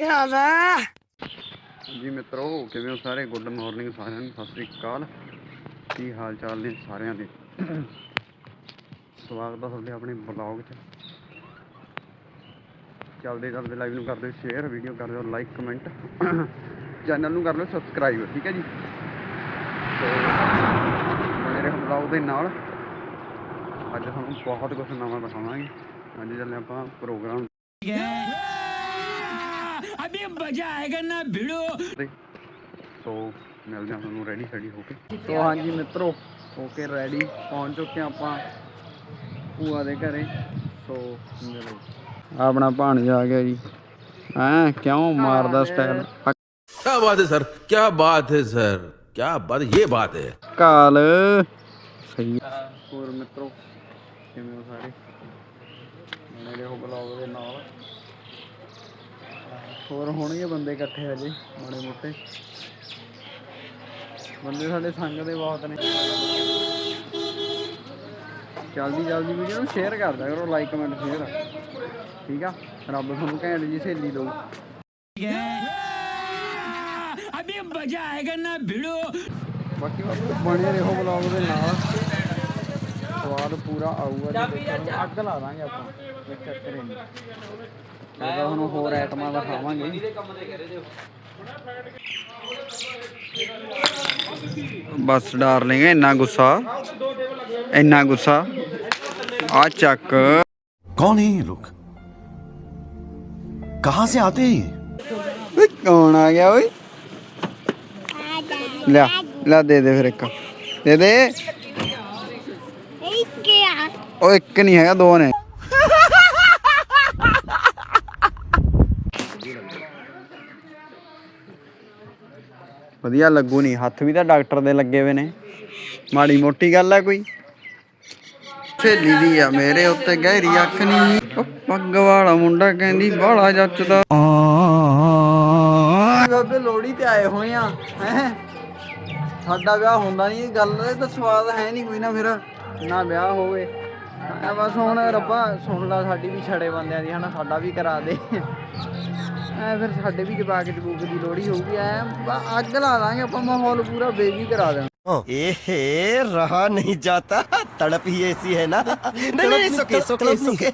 ਹਾਲ ਆ ਜੀ ਮਿੱਤਰੋ, ਕਿਵੇਂ ਹੋ ਸਾਰੇ? ਗੁੱਡ ਮਾਰਨਿੰਗ ਸਾਰਿਆਂ ਨੂੰ, ਸਤਿ ਸ੍ਰੀ ਅਕਾਲ। ਕੀ ਹਾਲ ਚਾਲ ਨੇ ਸਾਰਿਆਂ ਦੇ? ਸਵਾਗਤ ਹੈ ਤੁਹਾਡੇ ਆਪਣੇ ਬਲੌਗ 'ਚ। ਚੱਲਦੇ ਚੱਲਦੇ ਲਾਈਵ ਨੂੰ ਕਰ ਦਿਓ ਸ਼ੇਅਰ ਵੀਡੀਓ ਕਰ ਦਿਓ ਲਾਈਕ ਕਮੈਂਟ ਚੈਨਲ ਨੂੰ ਕਰ ਲਓ ਸਬਸਕ੍ਰਾਈਬ ਠੀਕ ਹੈ ਜੀ? ਤੇ ਬਣੇ ਰਹੋ ਬਲੌਗ ਦੇ ਨਾਲ। ਅੱਜ ਤੁਹਾਨੂੰ ਬਹੁਤ ਕੁਝ ਨਵਾਂ ਦਿਖਾਵਾਂਗੇ। ਅੱਜ ਚੱਲੇ ਆਪਾਂ ਪ੍ਰੋਗਰਾਮ अभी मजा आएगा ना भिड़ो ਤੇ ਸੋ ਮਿਲਦੇ ਹਾਂ ਤੁਹਾਨੂੰ ਰੈਡੀ ਸੈਡੀ ਹੋ ਕੇ ਸੋ ਹਾਂਜੀ ਮਿੱਤਰੋ ਹੋ ਕੇ ਰੈਡੀ ਪਹੁੰਚ ਚੁੱਕੇ ਹਾਂ ਆਪਾਂ ਭੂਆ ਦੇ ਘਰੇ ਸੋ ਮਿਲੋ ਆਪਣਾ ਭਾਣਜਾ ਆ ਗਿਆ ਜੀ ਹੈਂ ਕਿਉਂ ਮਾਰਦਾ ਸਟਾਈਲ क्या बात है सर क्या बात है सर क्या बात ये बात है ਕਾਲ ਸਹੀ ਆ। ਹੋਰ ਮਿੱਤਰੋ ਕਿਵੇਂ ਹੋ ਸਾਰੇ ਮੇਰੇ ਹੋ ਬਲੌਗ ਦੇ ਨਾਲ ਹੋਰ ਹੋਣਗੇ ਬੰਦੇ ਇਕੱਠੇ ਹਜੇ ਮਾੜੇ ਮੋਟੇ। ਬੰਦੇ ਸਾਡੇ ਸੰਗ ਦੇ ਬਹੁਤ ਨੇ। ਜਲਦੀ ਜਲਦੀ ਵੀਡੀਓ ਨੂੰ ਸ਼ੇਅਰ ਕਰ ਦਿਆ ਕਰੋ ਲਾਈਕ ਕਮੈਂਟ ਸ਼ੇਅਰ ਠੀਕ ਆ? ਰੱਬ ਤੁਹਾਨੂੰ ਘੈਂਟ ਜੀ ਸਹੇਲੀ ਦੋ ਅਬੇ ਮਜ਼ਾ ਆਏਗਾ ਨਾ ਭਿੜੋ। ਬਾਕੀ ਬਣੇ ਰਹੋ ਬਲੌਗ ਦੇ ਨਾਲ। ਸਵਾਦ ਪੂਰਾ ਆਊਗਾ ਅੱਗ ਲਾ ਦਾਂਗੇ ਆਪਾਂ। ਚੱਕਰ ਨਹੀਂ। ਮੈਂ ਤੁਹਾਨੂੰ ਹੋਰ ਆਈਟਮਾਂ ਦਿਖਾਵਾਂਗੇ। ਬਸ ਡਾਰਲਿੰਗ ਇੰਨਾ ਗੁੱਸਾ ਇੰਨਾ ਗੁੱਸਾ। ਆ ਚੱਕ। ਕੌਣ ਹੈ ਇਹ ਕਹਾਂ ਸੇ ਆਤੇ ਹੈ ਕੌਣ ਆ ਗਿਆ ਓਏ? ਲੈ ਲੈ ਦੇ ਦੇ ਫਿਰ ਇੱਕ। ਦੇ ਦੇ। ਇੱਕ ਇੱਕ ਨਹੀਂ ਹੈਗਾ ਦੋ ਨੇ। ਵਧੀਆ ਲੱਗੂ ਨਹੀਂ ਹੱਥ ਵੀ ਤਾਂ ਡਾਕਟਰ ਦੇ ਲੱਗੇ ਹੋਏ ਨੇ। ਮਾੜੀ ਮੋਟੀ ਗੱਲ ਹੈ ਕੋਈ। ਸਹੇਲੀ ਦੀ ਆ, ਮੇਰੇ ਉੱਤੇ ਗਹਿਰੀ ਅੱਖ ਨਹੀਂ ਪੱਗ ਵਾਲਾ ਮੁੰਡਾ ਕਹਿੰਦੀ ਬਾਲਾ ਜੱਚਦਾ। ਬਾਬੇ ਲੋੜੀ ਤੇ ਆਏ ਹੋਏ ਆ। ਹੈ? ਸਾਡਾ ਵਿਆਹ ਹੁੰਦਾ ਨਹੀਂ ਗੱਲ ਇਹ ਸਵਾਦ ਹੈ ਨਹੀਂ ਕੋਈ ਨਾ ਫਿਰ, ਨਾ ਵਿਆਹ ਹੋਵੇ। ਬਸ ਹੁਣ ਰੱਬਾ, ਸੁਣ ਲਾ ਸਾਡੀ ਵੀ ਛੜੇ ਬੰਦਿਆਂ ਦੀ, ਹਨਾ? ਸਾਡਾ ਵੀ ਕਰਾ ਦੇ। ਫਿਰ ਸਾਡੇ ਵੀ ਜਵਾਕ ਜਬੂਕ ਦੀ ਲੋੜੀ ਹੋਊਗੀ ਐ ਬ- ਅੱਗ ਲਾ ਦਾਂਗੇ ਆਪਾਂ ਮਾਹੌਲ ਪੂਰਾ ਬੇਬੀ ਕਰਾ ਦੇਣਾ एहे रहा नहीं जाता तड़प ही ऐसी है ना नहीं नहीं सुके सुके सुके